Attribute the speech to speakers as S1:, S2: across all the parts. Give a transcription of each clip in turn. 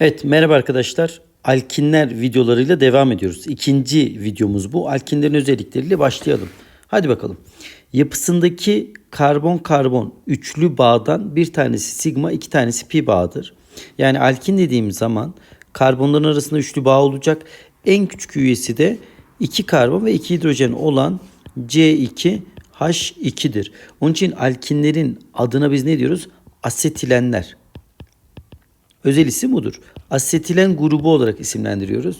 S1: Evet merhaba arkadaşlar. Alkinler videolarıyla devam ediyoruz. İkinci videomuz bu. Alkinlerin özellikleriyle başlayalım. Hadi bakalım. Yapısındaki karbon karbon üçlü bağdan bir tanesi sigma iki tanesi pi bağıdır. Yani alkin dediğim zaman karbonların arasında üçlü bağ olacak. En küçük üyesi de 2 karbon ve 2 hidrojen olan C2H2'dir. Onun için alkinlerin adına biz ne diyoruz? Asetilenler. Özel isim budur. Asetilen grubu olarak isimlendiriyoruz.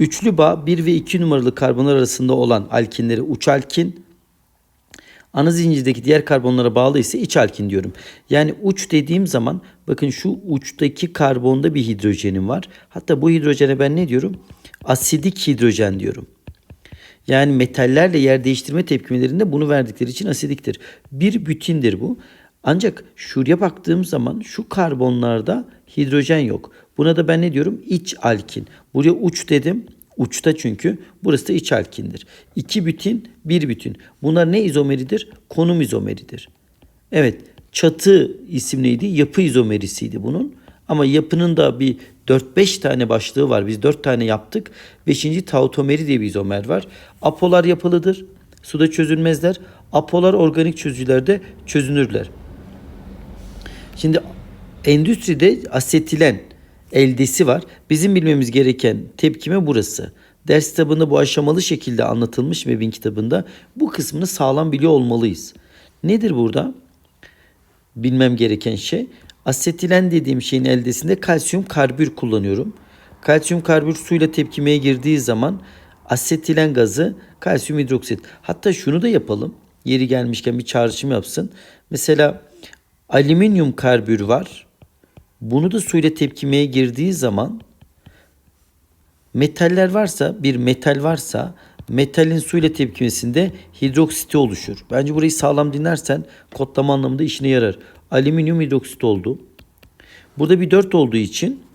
S1: Üçlü bağ 1 ve 2 numaralı karbonlar arasında olan alkinleri uç alkin, ana zincirdeki diğer karbonlara bağlı ise iç alkin diyorum. Yani uç dediğim zaman bakın şu uçtaki karbonda bir hidrojenim var. Hatta bu hidrojene ben ne diyorum? Asidik hidrojen diyorum. Yani metallerle yer değiştirme tepkimelerinde bunu verdikleri için asidiktir. Bir bütündir bu. Ancak şuraya baktığım zaman şu karbonlarda hidrojen yok. Buna da ben ne diyorum? İç alkin. Buraya uç dedim. Uçta çünkü. Burası da iç alkindir. İki bütün, bir bütün. Bunlar ne izomeridir? Konum izomeridir. Evet, çatı isim neydi? Yapı izomerisiydi bunun. Ama yapının da bir 4-5 tane başlığı var. Biz 4 tane yaptık. 5. tautomeri diye bir izomer var. Apolar yapılıdır. Suda çözülmezler. Apolar organik çözücülerde çözünürler. Şimdi endüstride asetilen eldesi var. Bizim bilmemiz gereken tepkime burası. Ders kitabında bu aşamalı şekilde anlatılmış Web'in kitabında. Bu kısmını sağlam biliyor olmalıyız. Nedir burada? Bilmem gereken şey. Asetilen dediğim şeyin eldesinde kalsiyum karbür kullanıyorum. Kalsiyum karbür suyla tepkimeye girdiği zaman asetilen gazı kalsiyum hidroksit. Hatta şunu da yapalım. Yeri gelmişken bir çağrışım yapsın. Mesela alüminyum karbür var. Bunu da suyla tepkimeye girdiği zaman metaller varsa bir metal varsa metalin suyla tepkimesinde hidroksiti oluşur. Bence burayı sağlam dinlersen kodlama anlamında işine yarar. Alüminyum hidroksit oldu. Burada bir 4 olduğu için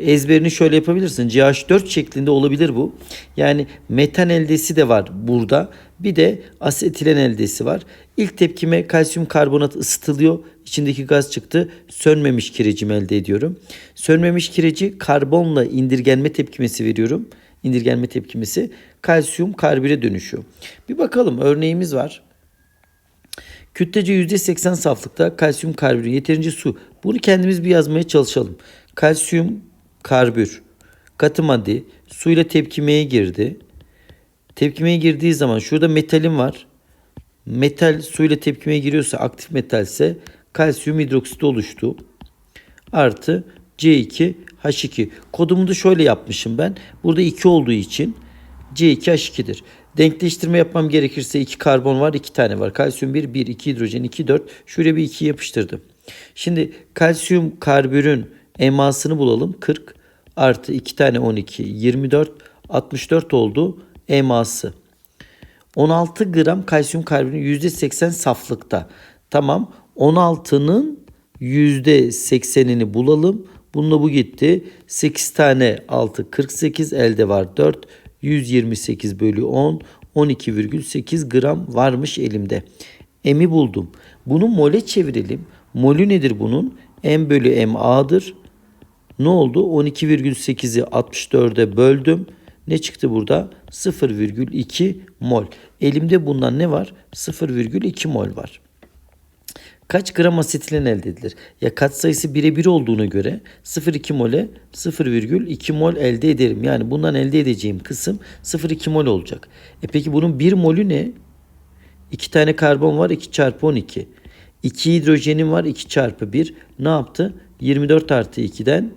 S1: ezberini şöyle yapabilirsin. CH4 şeklinde olabilir bu. Yani metan eldesi de var burada. Bir de asetilen eldesi var. İlk tepkime kalsiyum karbonat ısıtılıyor. İçindeki gaz çıktı. Sönmemiş kirecimi elde ediyorum. Sönmemiş kireci karbonla indirgenme tepkimesi veriyorum. İndirgenme tepkimesi kalsiyum karbüre dönüşüyor. Bir bakalım örneğimiz var. Kütlece %80 saflıkta kalsiyum karbür yeterince su. Bunu kendimiz bir yazmaya çalışalım. Kalsiyum karbür katı madde suyla tepkimeye girdi. Tepkimeye girdiği zaman şurada metalim var. Metal suyla tepkimeye giriyorsa aktif metalse kalsiyum hidroksit oluştu. Artı C2 H2. Kodumu da şöyle yapmışım ben. Burada 2 olduğu için C2 H2'dir. Denkleştirme yapmam gerekirse 2 karbon var 2 tane var. Kalsiyum 1, 1, 2 hidrojen 2, 4. Şuraya bir 2 yapıştırdım. Şimdi kalsiyum karbürün emasını bulalım. 40 artı 2 tane 12, 24, 64 oldu eması. 16 gram kalsiyum karbürün %80 saflıkta. Tamam 16'nın %80'ini bulalım. Bununla bu gitti. 8 tane 6 48 elde var 4. 128 bölü 10 12,8 gram varmış elimde. M'i buldum. Bunu mole çevirelim. Molü nedir bunun? M bölü M A'dır. Ne oldu? 12,8'i 64'e böldüm. Ne çıktı burada? 0,2 mol. Elimde bundan ne var? 0,2 mol var. Kaç gram asetilen elde edilir? Ya kat sayısı birebir olduğuna göre 0,2 mole 0,2 mol elde ederim. Yani bundan elde edeceğim kısım 0,2 mol olacak. E peki bunun 1 molü ne? 2 tane karbon var 2 çarpı 12. 2 hidrojenim var 2 çarpı 1. Ne yaptı? 24 artı 2'den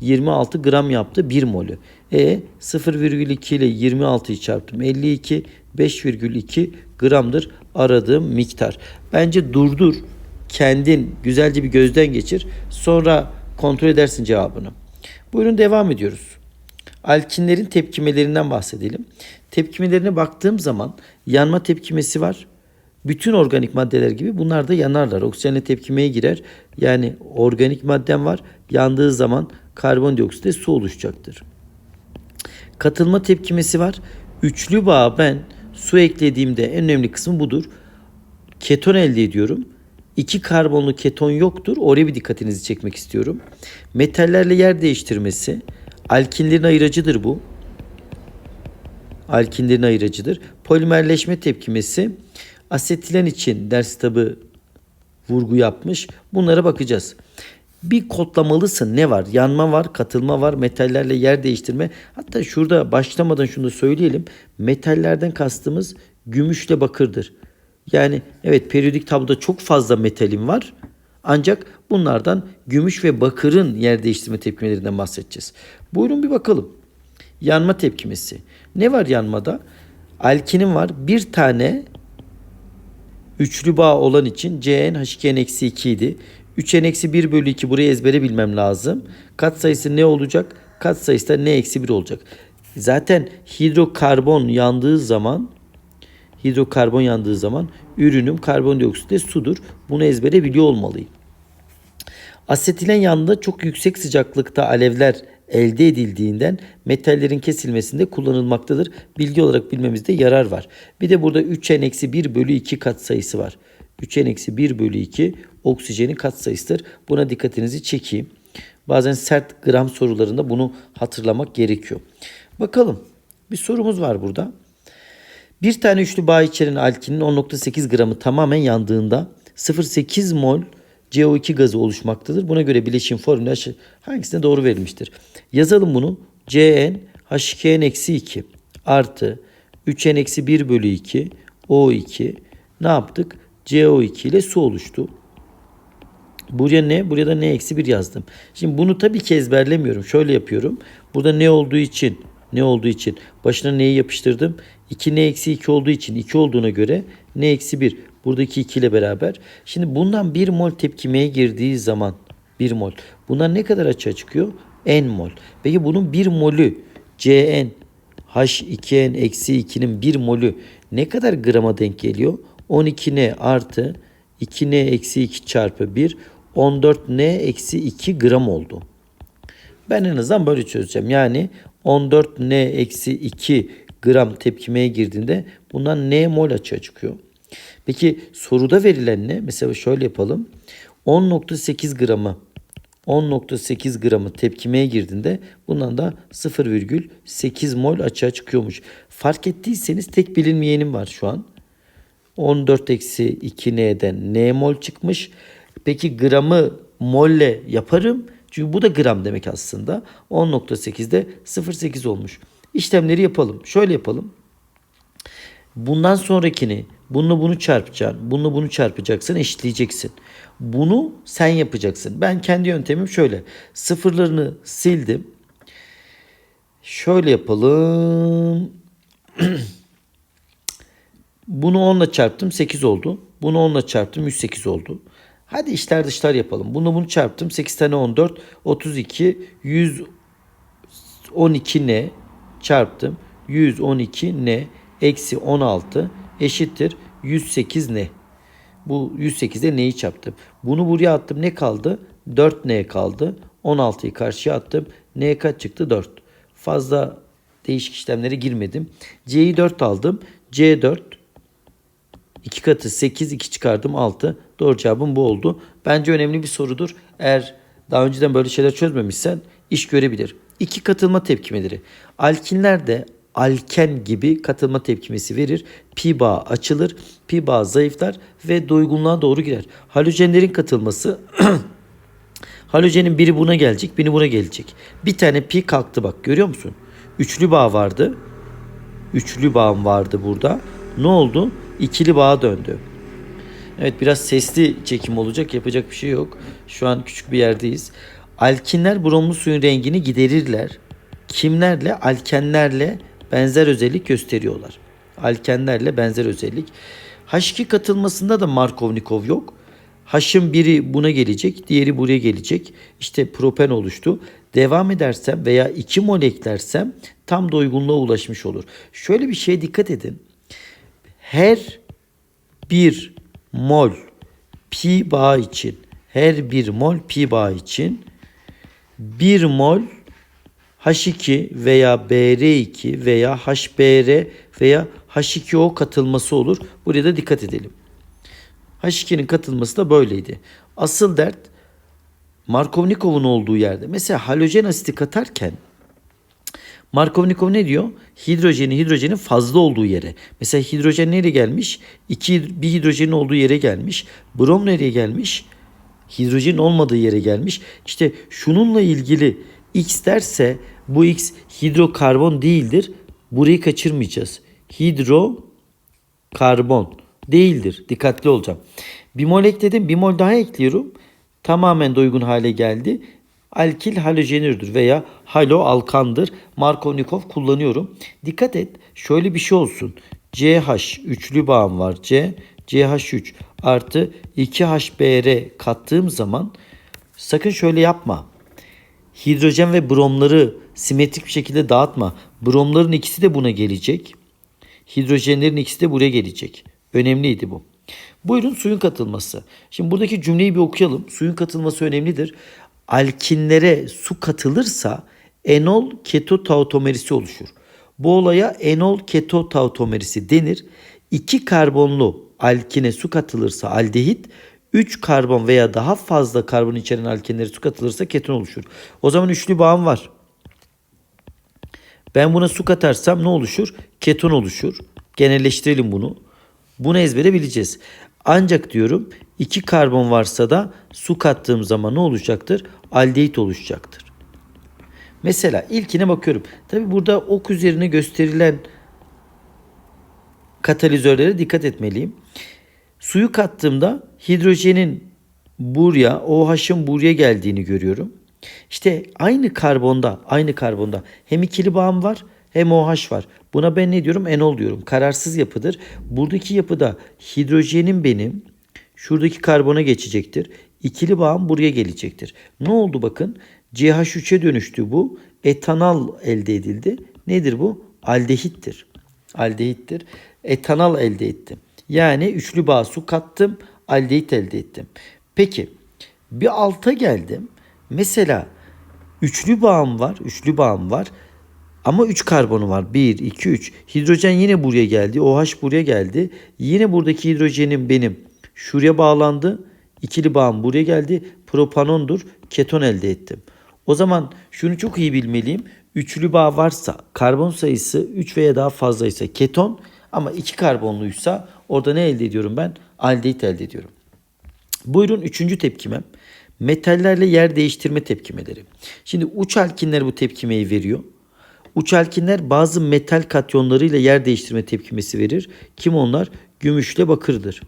S1: 26 gram yaptı 1 molü. E 0,2 ile 26'yı çarptım. 52 5,2 gramdır aradığım miktar. Bence durdur. Kendin güzelce bir gözden geçir. Sonra kontrol edersin cevabını. Buyurun devam ediyoruz. Alkinlerin tepkimelerinden bahsedelim. Tepkimelerine baktığım zaman yanma tepkimesi var. Bütün organik maddeler gibi bunlar da yanarlar. Oksijenle tepkimeye girer. Yani organik maddem var. Yandığı zaman karbondioksitte su oluşacaktır. Katılma tepkimesi var. Üçlü bağ ben su eklediğimde en önemli kısmı budur. Keton elde ediyorum. İki karbonlu keton yoktur. Oraya bir dikkatinizi çekmek istiyorum. Metallerle yer değiştirmesi. Alkinlerin ayıracıdır bu. Alkinlerin ayıracıdır. Polimerleşme tepkimesi. Asetilen için ders kitabı vurgu yapmış. Bunlara bakacağız. Bir kodlamalısın. Ne var? Yanma var, katılma var, metallerle yer değiştirme. Hatta şurada başlamadan şunu da söyleyelim. Metallerden kastımız gümüşle bakırdır. Yani evet periyodik tabloda çok fazla metalim var. Ancak bunlardan gümüş ve bakırın yer değiştirme tepkimelerinden bahsedeceğiz. Buyurun bir bakalım. Yanma tepkimesi. Ne var yanmada? Alkinin var. Bir tane üçlü bağ olan için Cn H2n-2 idi. 3n eksi 1 bölü 2 burayı ezbere bilmem lazım. Kat sayısı ne olacak? Kat sayısı da n eksi 1 olacak. Zaten hidrokarbon yandığı zaman hidrokarbon yandığı zaman ürünüm karbondioksit de sudur. Bunu ezbere biliyor olmalıyım. Asetilen yanında çok yüksek sıcaklıkta alevler elde edildiğinden metallerin kesilmesinde kullanılmaktadır. Bilgi olarak bilmemizde yarar var. Bir de burada 3n-1 bölü 2 katsayısı var. 3'en eksi 1 bölü 2 oksijenin katsayısıdır. Buna dikkatinizi çekeyim. Bazen sert gram sorularında bunu hatırlamak gerekiyor. Bakalım bir sorumuz var burada. Bir tane üçlü bağ içeren alkinin 10.8 gramı tamamen yandığında 0.8 mol CO2 gazı oluşmaktadır. Buna göre bileşim formülü hangisine doğru verilmiştir? Yazalım bunu. CN H2N-2 artı 3N-1 bölü 2 O2 ne yaptık? CO2 ile su oluştu. Buraya ne? Buraya da ne eksi 1 yazdım. Şimdi bunu tabii ki ezberlemiyorum. Şöyle yapıyorum. Burada ne olduğu için ne olduğu için başına neyi yapıştırdım? 2 ne eksi 2 olduğu için 2 olduğuna göre ne eksi 1. Buradaki 2 ile beraber. Şimdi bundan 1 mol tepkimeye girdiği zaman 1 mol. Bundan ne kadar açığa çıkıyor? N mol. Peki bunun 1 molü Cn H2n eksi 2'nin 1 molü ne kadar grama denk geliyor? 12n artı 2n eksi 2 çarpı 1 14n eksi 2 gram oldu. Ben en azından böyle çözeceğim. Yani 14n eksi 2 gram tepkimeye girdiğinde bundan n mol açığa çıkıyor. Peki soruda verilen ne? Mesela şöyle yapalım. 10.8 gramı 10.8 gramı tepkimeye girdiğinde bundan da 0,8 mol açığa çıkıyormuş. Fark ettiyseniz tek bilinmeyenim var şu an. 14 eksi 2n'den n mol çıkmış. Peki gramı molle yaparım. Çünkü bu da gram demek aslında. 10.8'de 0.8 olmuş. İşlemleri yapalım. Şöyle yapalım. Bundan sonrakini bununla bunu çarpacaksın. Bununla bunu çarpacaksın eşitleyeceksin. Bunu sen yapacaksın. Ben kendi yöntemim şöyle. Sıfırlarını sildim. Şöyle yapalım. Bunu 10 ile çarptım 8 oldu. Bunu 10 ile çarptım 108 oldu. Hadi işler dışlar yapalım. Bunu bunu çarptım 8 tane 14 32 112 ne çarptım 112 ne eksi 16 eşittir 108 ne. Bu 108'de neyi çarptım? Bunu buraya attım ne kaldı? 4 ne kaldı? 16'yı karşıya attım. Ne kaç çıktı? 4. Fazla değişik işlemlere girmedim. C'yi 4 aldım. C4 2 katı 8 2 çıkardım 6. Doğru cevabım bu oldu. Bence önemli bir sorudur. Eğer daha önceden böyle şeyler çözmemişsen iş görebilir. İki katılma tepkimeleri. Alkinler de alken gibi katılma tepkimesi verir. Pi bağı açılır. Pi bağı zayıflar ve doygunluğa doğru girer. Halojenlerin katılması halojenin biri buna gelecek, biri buna gelecek. Bir tane pi kalktı bak görüyor musun? Üçlü bağ vardı. Üçlü bağım vardı burada. Ne oldu? İkili bağa döndü. Evet biraz sesli çekim olacak. Yapacak bir şey yok. Şu an küçük bir yerdeyiz. Alkinler bromlu suyun rengini giderirler. Kimlerle? Alkenlerle benzer özellik gösteriyorlar. Alkenlerle benzer özellik. H2 katılmasında da Markovnikov yok. H'ın biri buna gelecek, diğeri buraya gelecek. İşte propen oluştu. Devam edersem veya 2 mol eklersem tam doygunluğa ulaşmış olur. Şöyle bir şeye dikkat edin. Her bir mol pi bağı için her bir mol pi bağı için 1 mol H2 veya Br2 veya HBr veya H2O katılması olur. Buraya da dikkat edelim. H2'nin katılması da böyleydi. Asıl dert Markovnikov'un olduğu yerde. Mesela halojen asiti katarken Markovnikov ne diyor? Hidrojeni hidrojenin fazla olduğu yere. Mesela hidrojen nereye gelmiş? İki, bir hidrojenin olduğu yere gelmiş. Brom nereye gelmiş? Hidrojenin olmadığı yere gelmiş. İşte şununla ilgili X derse bu X hidrokarbon değildir. Burayı kaçırmayacağız. Hidrokarbon değildir. Dikkatli olacağım. Bir mol ekledim. Bir mol daha ekliyorum. Tamamen de uygun hale geldi. Alkil halojenürdür veya halo alkandır. Markovnikov kullanıyorum. Dikkat et. Şöyle bir şey olsun. CH üçlü bağım var. C CH3 artı 2HBr kattığım zaman sakın şöyle yapma. Hidrojen ve bromları simetrik bir şekilde dağıtma. Bromların ikisi de buna gelecek. Hidrojenlerin ikisi de buraya gelecek. Önemliydi bu. Buyurun suyun katılması. Şimdi buradaki cümleyi bir okuyalım. Suyun katılması önemlidir. Alkinlere su katılırsa enol keto tautomerisi oluşur. Bu olaya enol keto tautomerisi denir. İki karbonlu alkine su katılırsa aldehit, 3 karbon veya daha fazla karbon içeren alkenlere su katılırsa keton oluşur. O zaman üçlü bağım var. Ben buna su katarsam ne oluşur? Keton oluşur. Genelleştirelim bunu. Bunu ezbere bileceğiz. Ancak diyorum iki karbon varsa da su kattığım zaman ne olacaktır? Aldehit oluşacaktır. Mesela ilkine bakıyorum. Tabi burada ok üzerine gösterilen katalizörlere dikkat etmeliyim. Suyu kattığımda hidrojenin buraya, OH'ın buraya geldiğini görüyorum. İşte aynı karbonda, aynı karbonda hem ikili bağım var hem OH var. Buna ben ne diyorum? Enol diyorum. Kararsız yapıdır. Buradaki yapıda hidrojenin benim şuradaki karbona geçecektir. İkili bağım buraya gelecektir. Ne oldu bakın? CH3'e dönüştü bu. Etanal elde edildi. Nedir bu? Aldehittir. Aldehittir. Etanal elde ettim. Yani üçlü bağ su kattım. Aldehit elde ettim. Peki bir alta geldim. Mesela üçlü bağım var. Üçlü bağım var. Ama 3 karbonu var. 1, 2, 3. Hidrojen yine buraya geldi. OH buraya geldi. Yine buradaki hidrojenim benim şuraya bağlandı. İkili bağım buraya geldi. Propanondur. Keton elde ettim. O zaman şunu çok iyi bilmeliyim. Üçlü bağ varsa karbon sayısı 3 veya daha fazlaysa keton ama 2 karbonluysa orada ne elde ediyorum ben? Aldehit elde ediyorum. Buyurun üçüncü tepkimem. Metallerle yer değiştirme tepkimeleri. Şimdi uç alkinler bu tepkimeyi veriyor. Uç alkinler bazı metal katyonlarıyla yer değiştirme tepkimesi verir. Kim onlar? Gümüşle bakırdır.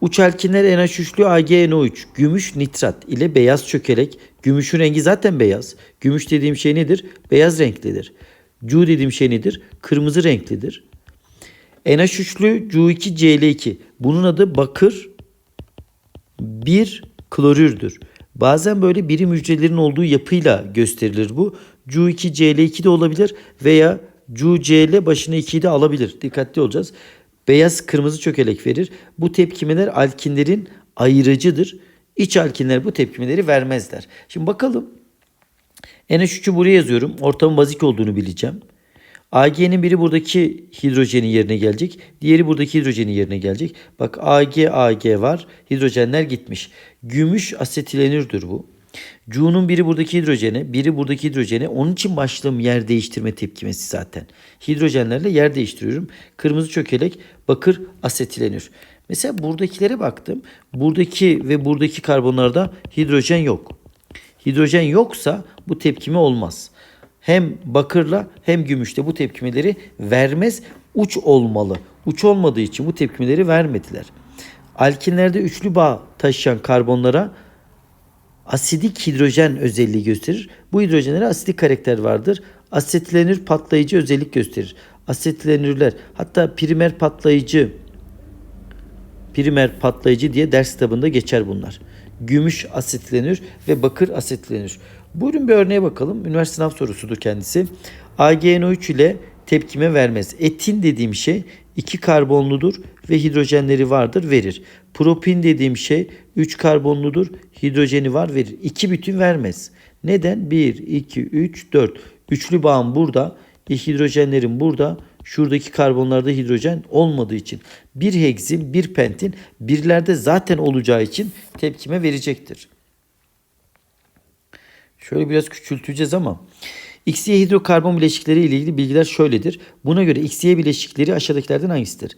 S1: Uç alkinler NH3'lü AgNO3, gümüş nitrat ile beyaz çökelek. Gümüşün rengi zaten beyaz. Gümüş dediğim şey nedir? Beyaz renklidir. Cu dediğim şey nedir? Kırmızı renklidir. NH3'lü Cu2Cl2. Bunun adı bakır bir klorürdür. Bazen böyle birim hücrelerin olduğu yapıyla gösterilir bu. Cu2Cl2 de olabilir veya CuCl başına 2'yi de alabilir. Dikkatli olacağız. Beyaz kırmızı çökelek verir. Bu tepkimeler alkinlerin ayırıcıdır. İç alkinler bu tepkimeleri vermezler. Şimdi bakalım. NH3'ü buraya yazıyorum. Ortamın bazik olduğunu bileceğim. AG'nin biri buradaki hidrojenin yerine gelecek. Diğeri buradaki hidrojenin yerine gelecek. Bak AG, AG var. Hidrojenler gitmiş. Gümüş asetilenürdür bu. Cu'nun biri buradaki hidrojene, biri buradaki hidrojene. Onun için başladığım yer değiştirme tepkimesi zaten. Hidrojenlerle yer değiştiriyorum. Kırmızı çökelek, bakır asetilenür. Mesela buradakilere baktım. Buradaki ve buradaki karbonlarda hidrojen yok. Hidrojen yoksa bu tepkime olmaz. Hem bakırla hem gümüşle bu tepkimeleri vermez. Uç olmalı. Uç olmadığı için bu tepkimeleri vermediler. Alkinlerde üçlü bağ taşıyan karbonlara asidik hidrojen özelliği gösterir. Bu hidrojenlere asidik karakter vardır. Asetilenür patlayıcı özellik gösterir. Asetilenürler hatta primer patlayıcı primer patlayıcı diye ders kitabında geçer bunlar. Gümüş asetilenür ve bakır asetilenür. Buyurun bir örneğe bakalım. Üniversite sınav sorusudur kendisi. AgNO3 ile tepkime vermez. Etin dediğim şey iki karbonludur ve hidrojenleri vardır verir. Propin dediğim şey 3 karbonludur, hidrojeni var verir. 2 bütün vermez. Neden? 1, 2, 3, 4. Üçlü bağım burada. E, hidrojenlerim burada. Şuradaki karbonlarda hidrojen olmadığı için. Bir heksin, bir pentin birlerde zaten olacağı için tepkime verecektir. Şöyle biraz küçülteceğiz ama. XY hidrokarbon bileşikleri ile ilgili bilgiler şöyledir. Buna göre XY bileşikleri aşağıdakilerden hangisidir?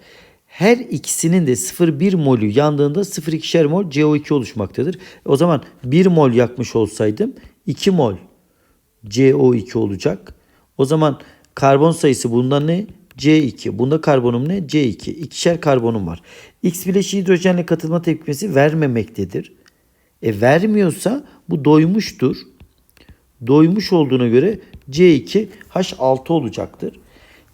S1: Her ikisinin de 0,1 molü yandığında 0,2'şer mol CO2 oluşmaktadır. O zaman 1 mol yakmış olsaydım 2 mol CO2 olacak. O zaman karbon sayısı bundan ne? C2. Bunda karbonum ne? C2. İkişer karbonum var. X bileşiği hidrojenle katılma tepkimesi vermemektedir. E vermiyorsa bu doymuştur. Doymuş olduğuna göre C2 H6 olacaktır.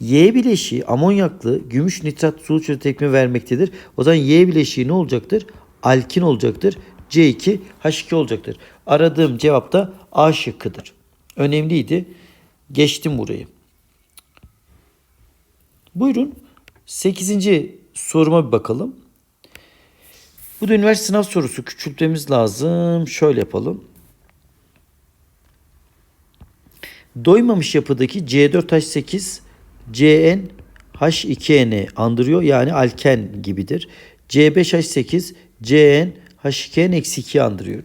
S1: Y bileşiği amonyaklı gümüş nitrat sulu çözü tepkime vermektedir. O zaman Y bileşiği ne olacaktır? Alkin olacaktır. C2 H2 olacaktır. Aradığım cevap da A şıkkıdır. Önemliydi. Geçtim burayı. Buyurun 8. soruma bir bakalım. Bu da üniversite sınav sorusu. Küçültmemiz lazım. Şöyle yapalım. Doymamış yapıdaki C4H8 CN H2N'i andırıyor. Yani alken gibidir. C5H8 CN H2N-2 andırıyor.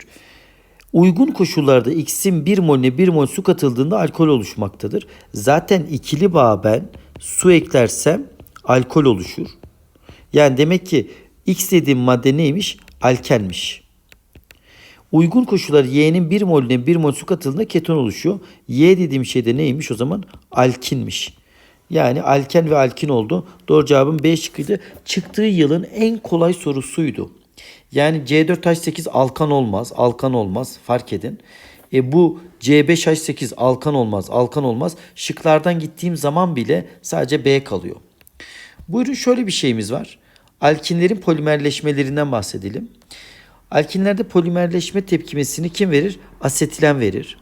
S1: Uygun koşullarda X'in 1 molüne 1 mol su katıldığında alkol oluşmaktadır. Zaten ikili bağ ben su eklersem alkol oluşur. Yani demek ki X dediğim madde neymiş? Alkenmiş. Uygun koşullar Y'nin 1 molüne 1 mol su katıldığında keton oluşuyor. Y dediğim şey de neymiş o zaman? Alkinmiş. Yani alken ve alkin oldu. Doğru cevabım B şıkkıydı. Çıktığı yılın en kolay sorusuydu. Yani C4H8 alkan olmaz. Alkan olmaz. Fark edin. E bu C5H8 alkan olmaz. Alkan olmaz. Şıklardan gittiğim zaman bile sadece B kalıyor. Buyurun şöyle bir şeyimiz var. Alkinlerin polimerleşmelerinden bahsedelim. Alkinlerde polimerleşme tepkimesini kim verir? Asetilen verir.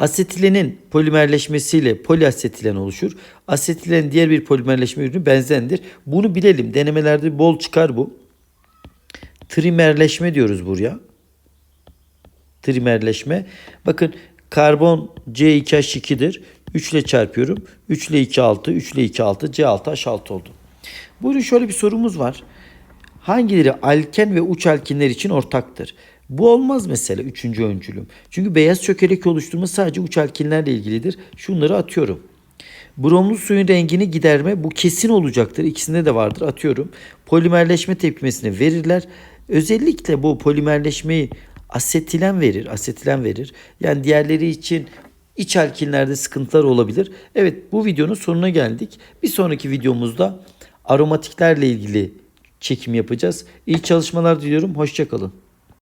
S1: Asetilenin polimerleşmesiyle poliasetilen oluşur. Asetilen diğer bir polimerleşme ürünü benzendir. Bunu bilelim. Denemelerde bol çıkar bu. Trimerleşme diyoruz buraya. Trimerleşme. Bakın karbon C2H2'dir. 3 ile çarpıyorum. 3 ile 2 6, 3 ile 2 6, C6H6 oldu. Buyurun şöyle bir sorumuz var. Hangileri alken ve uç alkinler için ortaktır? Bu olmaz mesela üçüncü öncülüm. Çünkü beyaz çökelek oluşturma sadece uç alkinlerle ilgilidir. Şunları atıyorum. Bromlu suyun rengini giderme bu kesin olacaktır. İkisinde de vardır atıyorum. Polimerleşme tepkimesini verirler. Özellikle bu polimerleşmeyi asetilen verir. Asetilen verir. Yani diğerleri için iç alkinlerde sıkıntılar olabilir. Evet bu videonun sonuna geldik. Bir sonraki videomuzda aromatiklerle ilgili çekim yapacağız. İyi çalışmalar diliyorum. Hoşçakalın.